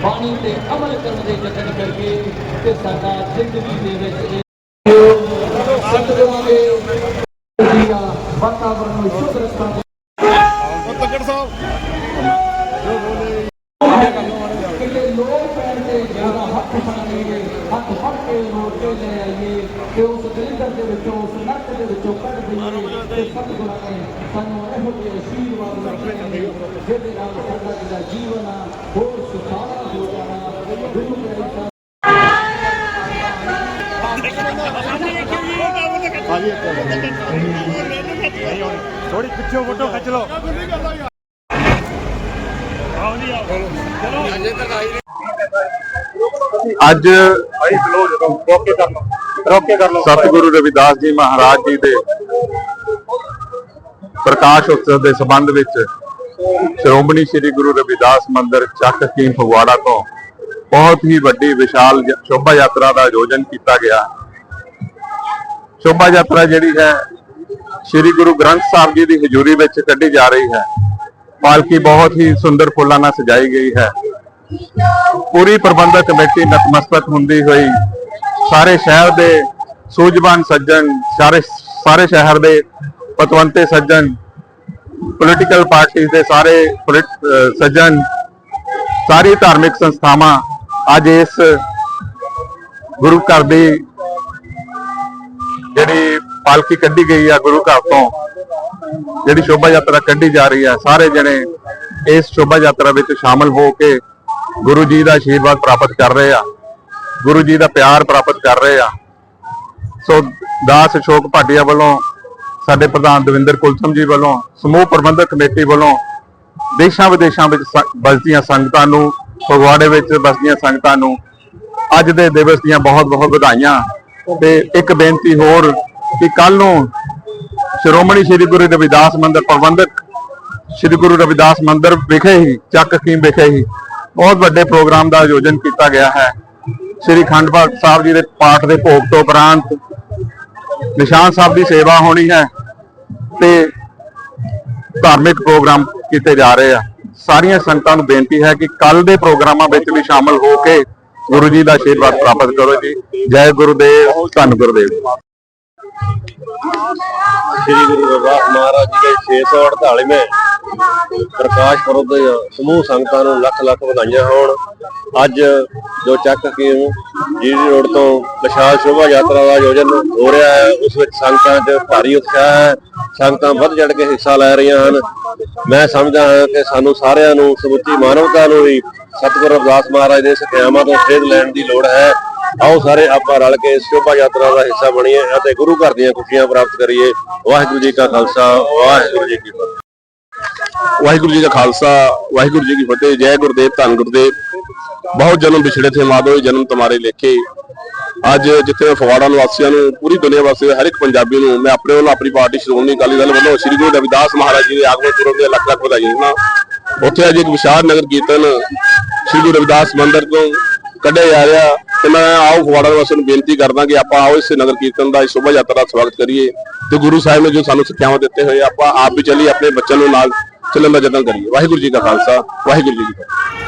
ਬਾਣੀ ਤੇ ਅਮਲ ਕਰਨ ਦੇ ਯਤਨ ਕਰੀਏ ਤੇ ਸਾਡਾ ਜ਼ਿੰਦਗੀ ਦੇ ਵਿੱਚ ਸਤਿਗੁਰਾਂ ਦੇ ਜੀਆ ਵਾਤਾਵਰਣ ਨੂੰ ਸ਼ੁੱਧ ਰੱਖਣ ਦੇ ਤੱਕੜ ਸਾਹਿਬ ਕਿਤੇ ਲੋਕ ਪੈਣ ਤੇ ਜ਼ਿਆਦਾ ਹੱਥ ਫੜਾਂਗੇ ਹੱਥ ਫੜ ਕੇ ਰੋਡ ਲੈ ਆਈਏ ਤੇ ਉਸ ਦਲਿੱਦਰ ਦੇ ਵਿੱਚੋਂ ਉਸ ਦੇ ਵਿੱਚੋਂ ਕੱਢ ਦਈਏ ਤੇ ਸਤਿਗੁਰਾਂ ਨੇ ਸਾਨੂੰ ਇਹੋ ਜਿਹੇ ਅਸ਼ੀਰਵਾਦ ਨੇ ਜਿਹਦੇ ਨਾਲ ਸਾਡਾ ਜਿਹੜਾ ਜੀਵਨ ਆ ਹੋਰ ਸੁਖਾਲਾ ਹੋ ਜਾਣਾ। ਗੁਰੂ ਗ੍ਰੰਥ ਥੋੜੀ ਪਿੱਛੋਂ ਫੋਟੋ ਖਿੱਚ ਲਓ। ਅੱਜ ਸਤਿਗੁਰੂ ਰਵਿਦਾਸ ਜੀ ਮਹਾਰਾਜ ਜੀ ਦੇ ਪ੍ਰਕਾਸ਼ ਉਤਸਵ ਦੇ ਸੰਬੰਧ ਵਿੱਚ ਸ਼੍ਰੋਮਣੀ ਸ੍ਰੀ ਗੁਰੂ ਰਵਿਦਾਸ ਮੰਦਿਰ ਚੱਕ ਕੀਮ ਫਗਵਾੜਾ ਤੋਂ ਬਹੁਤ ਹੀ ਵੱਡੀ ਵਿਸ਼ਾਲ ਸ਼ੋਭਾ ਯਾਤਰਾ ਦਾ ਆਯੋਜਨ ਕੀਤਾ ਗਿਆ। ਸ਼ੋਭਾ ਯਾਤਰਾ ਜਿਹੜੀ ਹੈ ਸ੍ਰੀ ਗੁਰੂ ਗ੍ਰੰਥ ਸਾਹਿਬ ਜੀ ਦੀ ਹਜ਼ੂਰੀ ਵਿੱਚ ਕੱਢੀ ਜਾ ਰਹੀ ਹੈ। ਪਾਲਕੀ ਬਹੁਤ ਹੀ ਸੁੰਦਰ ਫੁੱਲਾਂ ਨਾਲ ਸਜਾਈ ਗਈ ਹੈ। ਪੂਰੀ ਪ੍ਰਬੰਧਕ ਕਮੇਟੀ ਨਤਮਸਤਕ ਹੁੰਦੀ ਹੋਈ ਸਾਰੇ ਸ਼ਹਿਰ ਦੇ ਸੂਝਵਾਨ ਸੱਜਣ, ਸਾਰੇ ਸਾਰੇ ਸ਼ਹਿਰ ਦੇ ਪਤਵੰਤੇ ਸੱਜਣ ਪੋਲੀਟੀਕਲ ਪਾਰਟੀ ਦੇ ਸਾਰੇ ਪੋਲਿਟ- ਸੱਜਣ, ਸਾਰੀ ਧਾਰਮਿਕ ਸੰਸਥਾਵਾਂ ਅੱਜ ਇਸ ਗੁਰੂ ਘਰ ਦੀ ਜਿਹੜੀ ਪਾਲਕੀ ਕੱਢੀ ਗਈ ਆ ਗੁਰੂ ਘਰ ਤੋਂ, ਜਿਹੜੀ ਸ਼ੋਭਾ ਯਾਤਰਾ ਕੱਢੀ ਜਾ ਰਹੀ ਹੈ ਸਾਰੇ ਜਣੇ ਇਸ ਸ਼ੋਭਾ ਯਾਤਰਾ ਵਿੱਚ ਸ਼ਾਮਲ ਹੋ ਕੇ ਗੁਰੂ ਜੀ ਦਾ ਆਸ਼ੀਰਵਾਦ ਪ੍ਰਾਪਤ ਕਰ ਰਹੇ ਆ। ਗੁਰੂ ਜੀ ਦਾ ਪਿਆਰ ਪ੍ਰਾਪਤ ਕਰ ਰਹੇ ਆ। ਸੋ ਦਾਸ ਅਸ਼ੋਕ ਭਾਟੀਆ ਵੱਲੋਂ, ਸਾਡੇ ਪ੍ਰਧਾਨ ਦਵਿੰਦਰ ਕੁਲਸਮ ਜੀ ਵੱਲੋਂ, ਸਮੂਹ ਪ੍ਰਬੰਧਕ ਕਮੇਟੀ ਵੱਲੋਂ ਦੇਸ਼ਾਂ ਵਿਦੇਸ਼ਾਂ ਵਿੱਚ ਸ- ਬਸਦੀਆਂ ਸੰਗਤਾਂ ਨੂੰ, ਫਗਵਾੜੇ ਵਿੱਚ ਬਸਦੀਆਂ ਸੰਗਤਾਂ ਨੂੰ ਅੱਜ ਦੇ ਦਿਵਸ ਦੀਆਂ ਬਹੁਤ-ਬਹੁਤ ਵਧਾਈਆਂ। ਤੇ ਇੱਕ ਬੇਨਤੀ ਹੋਰ ਕਿ ਕੱਲ ਨੂੰ ਸ਼੍ਰੋਮਣੀ ਸ੍ਰੀ ਗੁਰੂ ਰਵਿਦਾਸ ਮੰਦਿਰ ਪ੍ਰਬੰਧਕ ਸ੍ਰੀ ਗੁਰੂ ਰਵਿਦਾਸ ਮੰਦਿਰ ਵਿਖੇ ਹੀ, ਚੱਕ ਕੀਮ ਵਿਖੇ ਹੀ ਬਹੁਤ ਵੱਡੇ ਪ੍ਰੋਗਰਾਮ ਦਾ ਆਯੋਜਨ ਕੀਤਾ ਗਿਆ ਹੈ। ਸ੍ਰੀ ਖੰਡ ਪਾਠ ਸਾਹਿਬ ਜੀ ਦੇ ਪਾਠ ਦੇ ਭੋਗ ਤੋਂ ਉਪਰੰਤ ਨਿਸ਼ਾਨ ਸਾਹਿਬ ਦੀ ਸੇਵਾ ਹੋਣੀ ਹੈ ਤੇ ਧਾਰਮਿਕ ਪ੍ਰੋਗਰਾਮ ਕੀਤੇ ਜਾ ਰਹੇ ਆ। ਸਾਰੀਆਂ ਸੰਗਤਾਂ ਨੂੰ ਬੇਨਤੀ ਹੈ ਕਿ ਕੱਲ ਦੇ ਪ੍ਰੋਗਰਾਮਾਂ ਵਿੱਚ ਵੀ ਸ਼ਾਮਲ ਹੋ ਕੇ ਗੁਰੂ ਜੀ ਦਾ ਆਸ਼ੀਰਵਾਦ ਪ੍ਰਾਪਤ ਕਰੋ ਜੀ। ਜੈ ਗੁਰੂ ਗੁਰੂਦੇਵ, ਧੰਨ ਗੁਰਦੇਵ। ਸ੍ਰੀ ਗੁਰੂ ਰਵਿਦਾਸ ਮਹਾਰਾਜ ਜੀ ਦੇ 648ਵੇਂ ਪ੍ਰਕਾਸ਼ ਪੁਰਬ ਦੇ ਸਮੂਹ ਸੰਗਤਾਂ ਨੂੰ ਲੱਖ ਲੱਖ ਵਧਾਈਆਂ ਹੋਣ। ਅੱਜ ਜੋ ਚੱਕ ਕੇ ਜੀਡੀ ਰੋਡ ਤੋਂ ਵਿਸ਼ਾਲ ਸ਼ੋਭਾ ਯਾਤਰਾ ਦਾ ਆਯੋਜਨ ਹੋ ਰਿਹਾ ਹੈ, ਉਸ ਵਿੱਚ ਸੰਗਤਾਂ 'ਚ ਭਾਰੀ ਉਤਸ਼ਾਹ ਹੈ, ਸੰਗਤਾਂ ਵੱਧ ਚੜ ਕੇ ਹਿੱਸਾ ਲੈ ਰਹੀਆਂ ਹਨ। ਮੈਂ ਸਮਝਦਾ ਹਾਂ ਕਿ ਸਾਨੂੰ ਸਾਰਿਆਂ ਨੂੰ ਸਮੁੱਚੀ ਮਾਨਵਤਾ ਨੂੰ ਵੀ ਸਤਿਗੁਰੂ ਰਵਿਦਾਸ ਮਹਾਰਾਜ ਦੇ ਸਿੱਖਿਆਵਾਂ ਤੋਂ ਸੇਧ ਲੈਣ ਦੀ ਲੋੜ ਹੈ। ਆਓ ਸਾਰੇ ਆਪਾਂ ਰਲ ਕੇ ਇਸ ਸ਼ੋਭਾ ਯਾਤਰਾ ਦਾ ਹਿੱਸਾ ਬਣੀਏ ਅਤੇ ਗੁਰੂ ਘਰ ਦੀਆਂ ਖੁਸ਼ੀਆਂ ਪ੍ਰਾਪਤ ਕਰੀਏ। ਵਾਹਿਗੁਰੂ ਜੀ ਕਾ ਖਾਲਸਾ, ਵਾਹਿਗੁਰੂ ਜੀ ਕੀ ਫਤਿਹ। ਵਾਹਿਗੁਰੂ ਜੀ ਦਾ ਖਾਲਸਾ, ਵਾਹਿਗੁਰੂ ਜੀ ਕੀ ਫਤਿਹ। ਜੈ ਗੁਰਦੇਵ, ਧੰਨ ਗੁਰਦੇਵ। ਬਹੁਤ ਜਨਮ ਵਿਛੜੇ ਥੇ ਮਾਧੋ ਜਨਮ ਤੁਹਾਰੇ ਲੇਖੇ। ਅੱਜ ਜਿੱਥੇ ਮੈਂ ਫਗਵਾੜਾ ਨਿਵਾਸੀਆਂ ਨੂੰ, ਪੂਰੀ ਦੁਨੀਆ ਵਾਸਤੇ ਹਰ ਇੱਕ ਪੰਜਾਬੀ ਨੂੰ, ਮੈਂ ਆਪਣੇ ਵੱਲੋਂ ਆਪਣੀ ਪਾਰਟੀ ਸ਼੍ਰੋਮਣੀ ਅਕਾਲੀ ਦਲ ਵੱਲੋਂ ਸ੍ਰੀ ਗੁਰੂ ਰਵਿਦਾਸ ਮਹਾਰਾਜ ਜੀ ਦੇ ਆਗਮਨ ਪੁਰਬ ਦੀਆਂ ਲੱਖ ਲੱਖ ਵਧਾਈਆਂ ਦਿੰਦਾ। ਉੱਥੇ ਅੱਜ ਇੱਕ ਵਿਸ਼ਾਲ ਨਗਰ ਕੀਰਤਨ ਸ੍ਰੀ ਗੁਰੂ ਰਵਿਦਾਸ ਮੰਦਿਰ ਤੋਂ ਕੱਢਿਆ ਜਾ ਰਿਹਾ ਤੇ ਮੈਂ ਆਓ ਫਗਵਾੜਾ ਵਾਸੀਆਂ ਨੂੰ ਬੇਨਤੀ ਕਰਦਾ ਕਿ ਆਪਾਂ ਆਓ ਇਸ ਨਗਰ ਕੀਰਤਨ ਦਾ, ਇਸ ਸ਼ੋਭਾ ਯਾਤਰਾ ਦਾ ਸਵਾਗਤ ਕਰੀਏ ਤੇ ਗੁਰੂ ਸਾਹਿਬ ਨੇ ਜੋ ਸਾਨੂੰ ਸਿੱਖਿਆਵਾਂ ਦਿੱਤੇ ਹੋਏ ਆਪਾਂ ਆਪ ਵੀ ਚੱਲੀਏ, ਆਪਣੇ ਬੱਚਿਆਂ ਨੂੰ ਨਾਲ ਚੱਲਣ ਦਾ ਯਤਨ ਕਰੀਏ। ਵਾਹਿਗੁਰੂ ਜੀ ਕਾ ਖਾਲਸਾ, ਵਾਹਿਗੁਰੂ ਜੀ ਕੀ ਫਤਿਹ।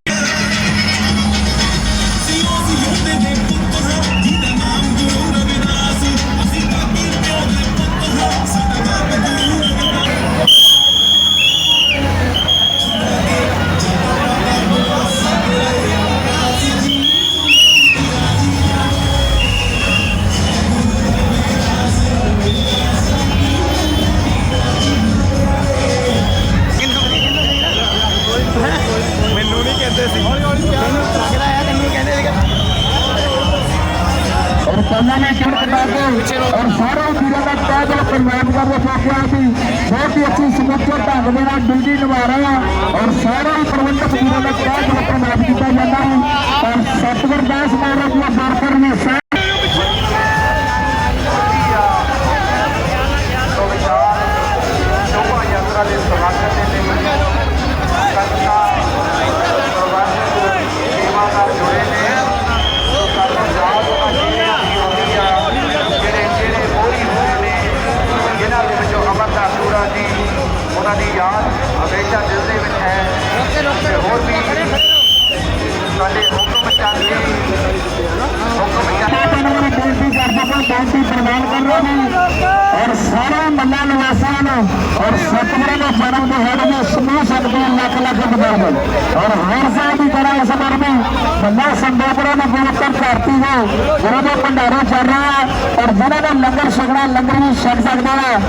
ਸਾਰੇ ਵੀਰਾਂ ਦਾ ਤਹਿ ਦਿਲੋਂ ਧੰਨਵਾਦ ਕਰਦੇ ਸੀ, ਬਹੁਤ ਹੀ ਅੱਛੀ ਸਮੁੱਚੇ ਢੰਗ ਦੇ ਨਾਲ ਡਿਊਟੀ ਨਿਭਾ ਰਹੇ ਆ ਔਰ ਸਾਰੇ ਹੀ ਪ੍ਰਬੰਧਕ ਵੀਰਾਂ ਦਾ ਤਹਿ ਦਿਲੋਂ ਕੀਤਾ ਜਾਂਦਾ ਹੈ। ਔਰ ਸਤਿਗੁਰ ਦਾਸ ਮਹਾਰਾਜ ਜੀ ਬਰਕਰ ਨੇ ਨੂੰ ਔਰ ਸਤਿਗੁਰਾਂ ਦੇ ਜਨਮ ਦਿਹਾੜੇ ਦੇ ਸਮੂਹ ਸੰਗਤਾਂ ਨੂੰ ਲੱਖ ਲੱਖ ਵਧਾਈਆਂ ਔਰ ਹਰ ਸਾਲ ਦੀ ਤਰ੍ਹਾਂ ਇਸ ਵਾਰ ਵੀ ਮੱਲਾ ਸੰਦੋਪੁਰਾ ਦੀ ਪਵਿੱਤਰ ਧਰਤੀ ਨੂੰ ਗੁਰੂ ਦੇ ਭੰਡਾਰੇ ਚੱਲ ਰਿਹਾ ਹੈ ਔਰ ਜਿਹਨਾਂ ਨੇ ਲੰਗਰ ਛਕਣਾ ਲੰਗਰ ਵੀ ਛਕ ਸਕਦੇ ਆ ਲੰਗਰਾਂ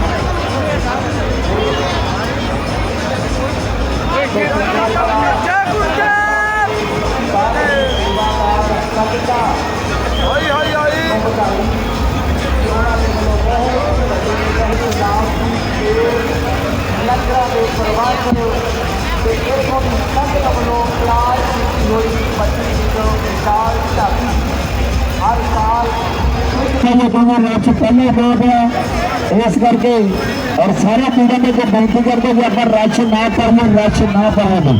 ਦੇ ਪ੍ਰਬੰਧ ਤੇ ਇਥੋਂ ਦੀ ਸੰਗਤ ਵੱਲੋਂ ਤਿਆਰ ਕੀਤੀ ਹੋਈ ਬੱਚੀ ਵਿੱਚੋਂ ਵਿਸ਼ਾਲ ਝਾਕੀ ਹਰ ਸਾਲ ਕਹਿੰਦੇ ਦੋਵੇਂ ਰਾਤ ਪਹਿਲੇ ਦੋ ਗਿਆ ਇਸ ਕਰਕੇ ਔਰ ਸਾਰੇ ਪੀੜਾਂ ਦੇ ਜੋ ਬੇਨਤੀ ਕਰਦੇ ਕਿ ਆਪਾਂ ਰਸ਼ ਨਾ ਕਰਨਾ ਰਸ਼ ਨਾ ਪਾਵੋ